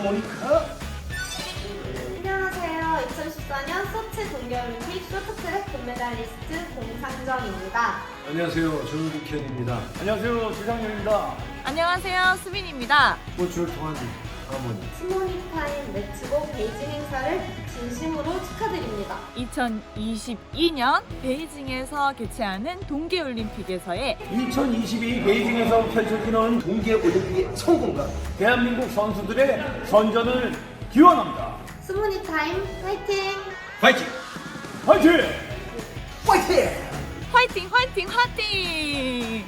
하모니카. 안녕하세요. 2014년 소치 동계올림픽 쇼트트랙 금메달리스트 공상정입니다. 안녕하세요. 조유리현입니다. 안녕하세요. 지상렬입니다. 안녕하세요. 수빈입니다. 뭐 꽃을 통한 하모니. 스모니카인 베이징 행사를 진심으로 축하드립니다. 2022년 베이징에서 개최하는 동계올림픽에서의 2022 베이징에서 펼쳐지는 동계올림픽의 성공과 대한민국 선수들의 선전을 기원합니다. 스모니타임 파이팅! 파이팅! 파이팅! 파이팅! 화이팅 화이팅 화이팅!